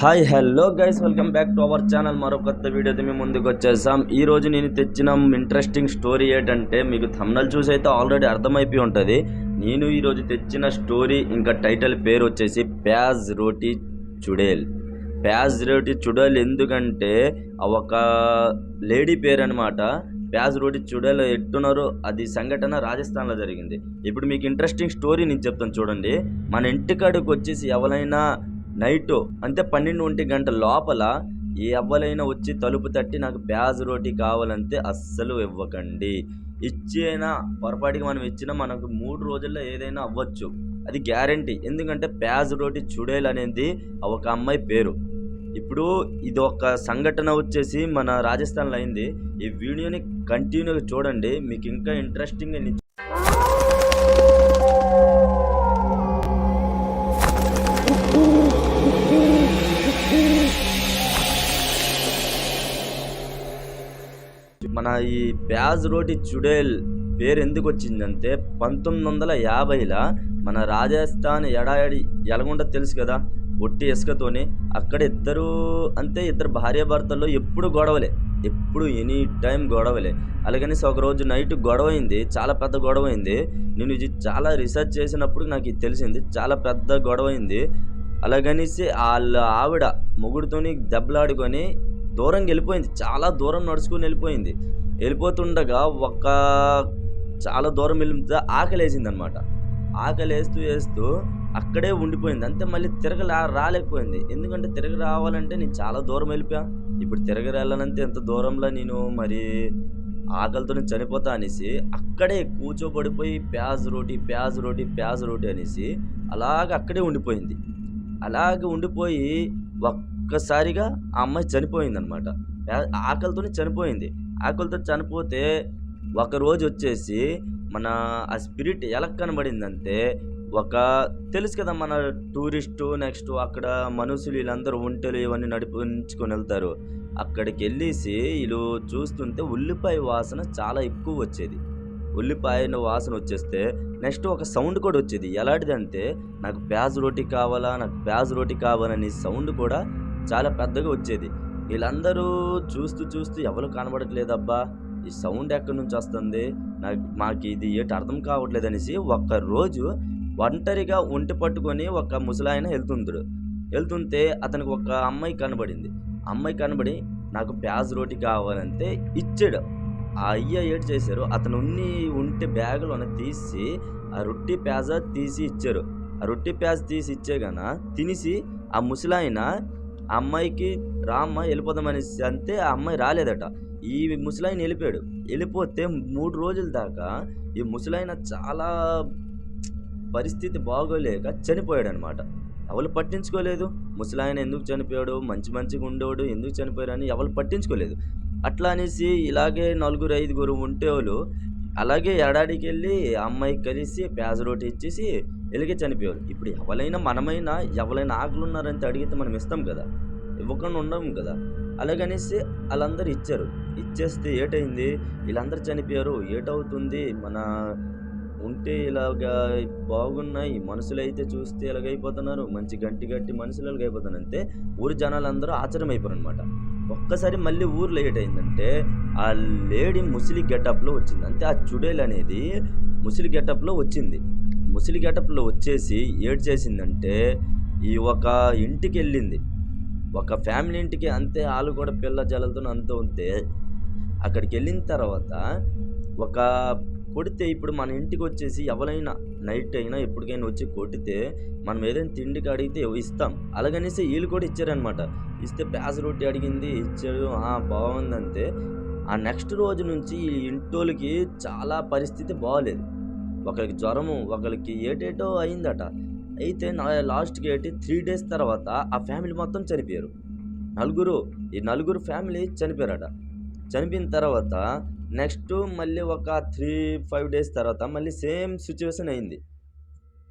Hi hello guys welcome back to our channel మరో కొత్త వీడియోతో మేము ముందుకు వచ్చేసాం. ఈ రోజు నేను తెచ్చిన ఇంట్రెస్టింగ్ స్టోరీ ఏంటంటే మీకు థంబ్నెల్ చూసి అయితే ఆల్రెడీ అర్థమైపోయి ఉంటుంది. నేను ఈరోజు తెచ్చిన స్టోరీ ఇంకా టైటిల్ పేరు వచ్చేసి ప్యాజ్ రోటీ చుడేల్ ప్యాజ్ రోటీ చుడేల్ ఎందుకంటే ఒక లేడీ పేరు అనమాట ప్యాజ్ రోటీ చుడేల్ ఎట్టున్నారు అది సంఘటన రాజస్థాన్లో జరిగింది. ఇప్పుడు మీకు ఇంట్రెస్టింగ్ స్టోరీ నేను చెప్తాను చూడండి. మన ఇంటికాడికి వచ్చేసి ఎవరైనా నైట్ అంటే పన్నెండు ఒంటి గంట లోపల ఏ అవ్వలైనా వచ్చి తలుపు తట్టి నాకు బ్యాజ్ రోటీ కావాలంటే అస్సలు ఇవ్వకండి. ఇచ్చేనా పొరపాటుకి మనం ఇచ్చినా మనకు మూడు రోజుల్లో ఏదైనా అవ్వచ్చు. అది గ్యారంటీ. ఎందుకంటే ప్యాజ్ రోటీ చుడేల్ అనేది ఒక అమ్మాయి పేరు. ఇప్పుడు ఇది ఒక సంఘటన వచ్చేసి మన రాజస్థాన్లో అయింది. ఈ వీడియోని కంటిన్యూగా చూడండి. మీకు ఇంకా ఇంట్రెస్టింగ్ మన ఈ ప్యాజ్ రోటి చుడేల్ పేరు ఎందుకు వచ్చిందంటే పంతొమ్మిది వందల యాభైలో మన రాజస్థాన్ ఎడాయడి ఎలగుండ తెలుసు కదా? ఒట్టి ఇసుకతోని అక్కడ ఇద్దరు అంతే ఇద్దరు భార్యాభర్తల్లో ఎప్పుడు గొడవలే. ఎప్పుడు ఎనీ టైం గొడవలే. అలాగనేసి ఒక రోజు నైట్ గొడవ అయింది చాలా పెద్ద గొడవ అయింది నేను ఇది చాలా రీసెర్చ్ చేసినప్పుడు నాకు ఇది తెలిసింది చాలా పెద్ద గొడవ అయింది అలాగనేసి వాళ్ళ ఆవిడ మొగుడుతోని దెబ్బలాడుకొని దూరంగా వెళ్ళిపోయింది చాలా దూరం నడుచుకొని వెళ్ళిపోయింది. వెళ్ళిపోతుండగా ఒక చాలా దూరం వెళ్ళితే ఆకలేసింది అనమాట ఆకలేస్తూ వేస్తూ అక్కడే ఉండిపోయింది. అంతే మళ్ళీ తిరగ రాలేకపోయింది. ఎందుకంటే తిరగ రావాలంటే నేను చాలా దూరం వెళ్ళిపోయా. ఇప్పుడు తిరగ వెళ్ళాలంటే ఎంత దూరంలో నేను మరి ఆకలితో చనిపోతా అనేసి అక్కడే కూర్చోబడిపోయి ప్యాజ్ రోటి ప్యాజ్ రోటి ప్యాజ్ రోటి అనేసి అలాగ అక్కడే ఉండిపోయింది. అలాగే ఉండిపోయి ఒక్కసారిగా ఆ అమ్మాయి చనిపోయింది అనమాట చనిపోయింది. ఆకలితో చనిపోతే ఒకరోజు వచ్చేసి మన ఆ స్పిరిట్ ఎలా కనబడిందంటే ఒక తెలుసు కదా మన టూరిస్టు నెక్స్ట్ అక్కడ మనుషులు వీళ్ళందరూ ఒంటెలు ఇవన్నీ నడిపించుకొని వెళ్తారు. అక్కడికి వెళ్ళేసి వీళ్ళు చూస్తుంటే ఉల్లిపాయ వాసన చాలా ఎక్కువ వచ్చేది. ఉల్లిపాయ వాసన వచ్చేస్తే నెక్స్ట్ ఒక సౌండ్ కూడా వచ్చేది. ఎలాంటిదంటే నాకు ప్యాజ్ రోటీ కావాలా నాకు ప్యాజ్ రోటీ కావాలని సౌండ్ కూడా చాలా పెద్దగా వచ్చేది. వీళ్ళందరూ చూస్తూ చూస్తూ ఎవరు కనబడట్లేదబ్బా? ఈ సౌండ్ ఎక్కడి నుంచి వస్తుంది? నాకు మాకు ఇది ఏంటి అర్థం కావట్లేదు అనేసి ఒక్క రోజు ఒంటరిగా ఒంటి పట్టుకొని ఒక ముసలాయన వెళ్తుంటాడు. వెళ్తుంటే అతనికి ఒక అమ్మాయి కనబడింది. అమ్మాయి కనబడి నాకు ప్యాజ్ రోటి కావాలంటే ఇచ్చాడు. ఆ అయ్య ఏటి చేశారు? అతను ఉన్ని ఉంటే బ్యాగులోనే తీసి ఆ రొట్టి ప్యాజ తీసి ఇచ్చారు. ఆ రొట్టి ప్యాజ్ తీసి ఇచ్చే గన తినేసి ఆ ముసలాయన ఆ అమ్మాయికి రామ్మ వెళ్ళిపోదామనేసి అంతే ఆ అమ్మాయి రాలేదట. ఈ ముసలాయన వెళ్ళిపోయాడు. వెళ్ళిపోతే మూడు రోజుల దాకా ఈ ముసలాయన చాలా పరిస్థితి బాగోలేక చనిపోయాడు అనమాట ఎవరు పట్టించుకోలేదు. ముసలాయన ఎందుకు చనిపోయాడు? మంచి మంచిగా ఉండేవాడు ఎందుకు చనిపోయాడు అని ఎవరు పట్టించుకోలేదు. అట్లా అనేసి ఇలాగే నలుగురు ఐదుగురు ఉంటేవాళ్ళు అలాగే ఎడాడికి వెళ్ళి ఆ అమ్మాయికి కలిసి ప్యాజ్ రోటి ఇచ్చేసి వెలిగే చనిపోయారు ఇప్పుడు ఎవరైనా మనమైనా ఎవరైనా ఆకులు ఉన్నారంటే అడిగితే మనం ఇస్తాం కదా. ఇవ్వకుండా ఉండము కదా. అలాగనేసి వాళ్ళందరూ ఇచ్చారు. ఇచ్చేస్తే ఏటైంది? వీళ్ళందరూ చనిపోయారు. ఏటవుతుంది? మన ఉంటే ఇలాగా బాగున్నాయి. మనుషులు అయితే చూస్తే ఇలాగైపోతున్నారు. మంచి గట్టి గట్టి మనుషులు ఇలాగైపోతున్నారు. అంతే ఊరి జనాలందరూ ఆశ్చర్యం అయిపోయారు అనమాట ఒక్కసారి మళ్ళీ ఊరు లేట్ అయిందంటే ఆ లేడీ ముసిలి గెటప్లో వచ్చింది. అంటే ఆ చుడేల్ అనేది ముసిలి గెటప్లో వచ్చింది. ముసిలి గెటప్లో వచ్చేసి ఏడ్ చేసిందంటే ఈ ఒక ఇంటికి వెళ్ళింది ఒక ఫ్యామిలీ ఇంటికి అంతే వాళ్ళు కూడా పిల్ల జలతో అంత ఉంటే అక్కడికి వెళ్ళిన తర్వాత ఒక కొడితే ఇప్పుడు మన ఇంటికి వచ్చేసి ఎవరైనా నైట్ అయినా ఎప్పటికైనా వచ్చి కొడితే మనం ఏదైనా తిండికి అడిగితే ఇస్తాం. అలాగనేసి వీళ్ళు కూడా ఇచ్చారనమాట ఇస్తే ప్యాస్ రొట్టి అడిగింది ఇచ్చాడు బాగుందంతే ఆ నెక్స్ట్ రోజు నుంచి ఈ ఇంటోళ్ళకి చాలా పరిస్థితి బాగలేదు ఒకరికి జ్వరము ఒకరికి ఏటేటో అయిందట. అయితే నా లాస్ట్కి ఏంటి త్రీ డేస్ తర్వాత ఆ ఫ్యామిలీ మొత్తం చనిపోయారు. నలుగురు ఈ నలుగురు ఫ్యామిలీ చనిపోయారట. చనిపోయిన తర్వాత నెక్స్ట్ మళ్ళీ ఒక త్రీ ఫైవ్ డేస్ తర్వాత మళ్ళీ సేమ్ సిచ్యువేషన్ అయింది.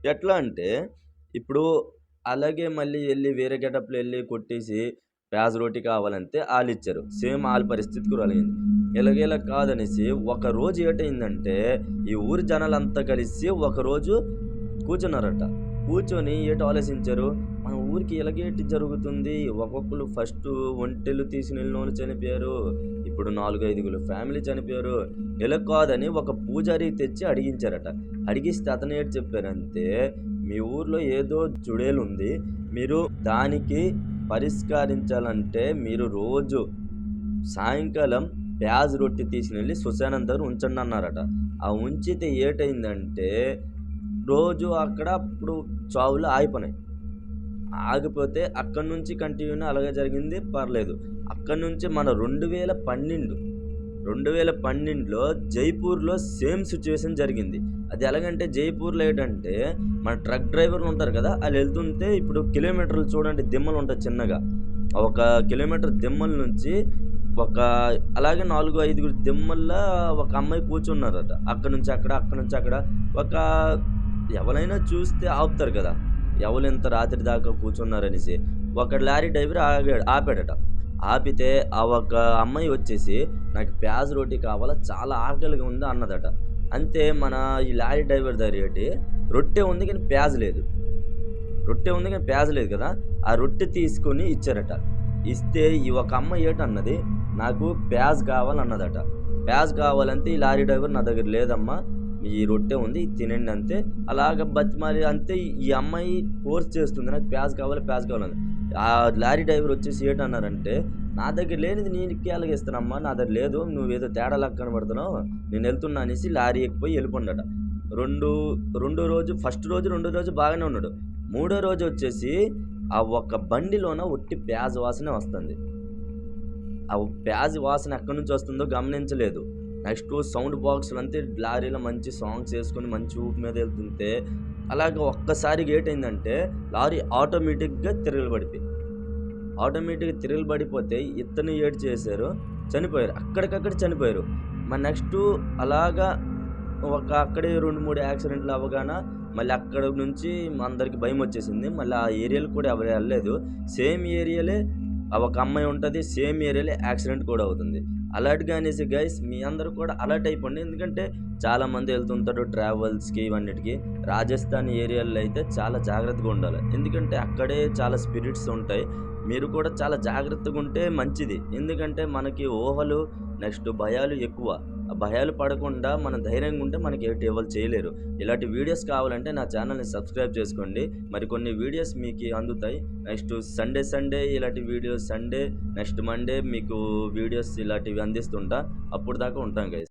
ఎట్లా అంటే ఇప్పుడు అలాగే మళ్ళీ వెళ్ళి వేరే గెటప్లో వెళ్ళి కొట్టేసి ప్యాజ్ రోటీ కావాలంటే వాళ్ళు ఇచ్చారు. సేమ్ వాళ్ళ పరిస్థితి కూడా అయింది ఎలాగేలా కాదనేసి ఒక రోజు ఏటైందంటే ఈ ఊరి జనాలంతా కలిసి ఒకరోజు కూర్చున్నారట. కూర్చొని ఏటో ఆలోచించారు. మన ఊరికి ఇలాగేటి జరుగుతుంది? ఒక్కొక్కరు ఫస్ట్ ఒంటెలు తీసిన వాళ్ళు చనిపోయారు. ఇప్పుడు నాలుగు ఐదుగురు ఫ్యామిలీ చనిపోయారు. ఇలా కాదని ఒక పూజారి తెచ్చి అడిగించారట. అడిగిస్తే అతను ఏంటి చెప్పారంటే మీ ఊర్లో ఏదో చుడేలు ఉంది మీరు దానికి పరిష్కరించాలంటే మీరు రోజు సాయంకాలం ప్యాజ్ రొట్టె తీసుకుని వెళ్ళి దగ్గర ఉంచండి అన్నారట. ఆ ఉంచితే ఏటైందంటే రోజు అక్కడ అప్పుడు చావులు ఆగిపోయినాయి. ఆగిపోతే అక్కడి నుంచి కంటిన్యూ అలాగే జరిగింది పర్లేదు. అక్కడి నుంచి మన రెండు వేల పన్నెండు రెండు వేల పన్నెండులో జైపూర్లో సేమ్ సిచ్యువేషన్ జరిగింది. అది ఎలాగంటే జైపూర్లో ఏంటంటే మన ట్రక్ డ్రైవర్లు ఉంటారు కదా వాళ్ళు వెళ్తుంటే ఇప్పుడు కిలోమీటర్లు చూడండి దిమ్మలు ఉంటాయి చిన్నగా. ఒక కిలోమీటర్ దిమ్మల నుంచి ఒక అలాగే నాలుగు ఐదుగురు దిమ్మల్లో ఒక అమ్మాయి కూర్చున్నారట. అక్కడ నుంచి అక్కడ అక్కడ నుంచి అక్కడ. ఒక ఎవరైనా చూస్తే ఆపుతారు కదా ఎవరు ఇంత రాత్రి దాకా కూర్చున్నారనేసి. ఒక లారీ డ్రైవర్ ఆగాడు ఆపాడట. ఆపితే ఆ ఒక అమ్మాయి వచ్చేసి నాకు ప్యాజ్ రోటీ కావాలా? చాలా ఆకలిగా ఉంది అన్నదట. అంతే మన ఈ లారీ డ్రైవర్ దగ్గర ఏంటి రొట్టె ఉంది కానీ ప్యాజ్ లేదు. రొట్టె ఉంది కానీ ప్యాజ్ లేదు కదా? ఆ రొట్టె తీసుకొని ఇచ్చారట. ఇస్తే ఈ ఒక అమ్మాయి ఏటన్నది నాకు ప్యాజ్ కావాలన్నదట ప్యాజ్ కావాలంటే ఈ లారీ డ్రైవర్ నా దగ్గర లేదమ్మా. ఈ రొట్టె ఉంది తినండి అంతే. అలాగ బతిమాలి అంతే ఈ అమ్మాయి ఫోర్స్ చేస్తుంది నాకు ప్యాజ్ కావాలి? ప్యాజ్ కావాలని ఆ లారీ డ్రైవర్ వచ్చేసి ఏటన్నారంటే నా దగ్గర లేనిది నీకు ఎలాగిస్తానమ్మా నా దగ్గర లేదు నువ్వేదో తేడా కనబడుతున్నావు నేను వెళ్తున్నా అనేసి లారీ ఎక్కిపోయి వెళ్ళిపోండట రెండు రెండో రోజు ఫస్ట్ రోజు రెండో రోజు బాగానే ఉన్నాడు. మూడో రోజు వచ్చేసి ఆ ఒక్క బండిలోన ఒట్టి ప్యాజ్ వాసనే వస్తుంది. ఆ ప్యాజ్ వాసన ఎక్కడి నుంచి వస్తుందో గమనించలేదు. నెక్స్ట్ సౌండ్ బాక్స్లు అంతే లారీలో మంచి సాంగ్స్ వేసుకొని మంచి ఊపు మీద వెళ్తుంటే అలాగే ఒక్కసారి ఏటైందంటే లారీ ఆటోమేటిక్గా తిరగలు పడిపోయి. ఆటోమేటిక్గా తిరగలు పడిపోతే ఇతను ఏడు చేశారు చనిపోయారు అక్కడికక్కడ చనిపోయారు. మరి నెక్స్ట్ అలాగా ఒక అక్కడే రెండు మూడు యాక్సిడెంట్లు అవ్వగాన మళ్ళీ అక్కడ నుంచి అందరికి భయం వచ్చేసింది. మళ్ళీ ఆ ఏరియాలో కూడా ఎవరు వెళ్ళలేదు. సేమ్ ఏరియాలే ఒక అమ్మాయి ఉంటుంది సేమ్ ఏరియాలో యాక్సిడెంట్ కూడా అవుతుంది. అలర్ట్గా అనేసి గైస్ మీ అందరూ కూడా అలర్ట్ అయిపోండి. ఎందుకంటే చాలామంది వెళ్తుంటారు ట్రావెల్స్కి ఇవన్నిటికి. రాజస్థాన్ ఏరియాలో అయితే చాలా జాగ్రత్తగా ఉండాలి. ఎందుకంటే అక్కడే చాలా స్పిరిట్స్ ఉంటాయి. మీరు కూడా చాలా జాగ్రత్తగా ఉంటే మంచిది. ఎందుకంటే మనకి ఊహలు నెక్స్ట్ భయాలు ఎక్కువ. భయాలు పడకుండా మన ధైర్యంగా ఉంటే మనకి ఎటు ఎవరు చేయలేరు. ఇలాంటి వీడియోస్ కావాలంటే నా ఛానల్ని సబ్స్క్రైబ్ చేసుకోండి. మరి కొన్ని వీడియోస్ మీకు అందుతాయి. నెక్స్ట్ సండే సండే ఇలాంటి వీడియోస్ సండే నెక్స్ట్ మండే మీకు వీడియోస్ ఇలాంటివి అందిస్తుంటా. అప్పుడు దాకా ఉంటాం గైస్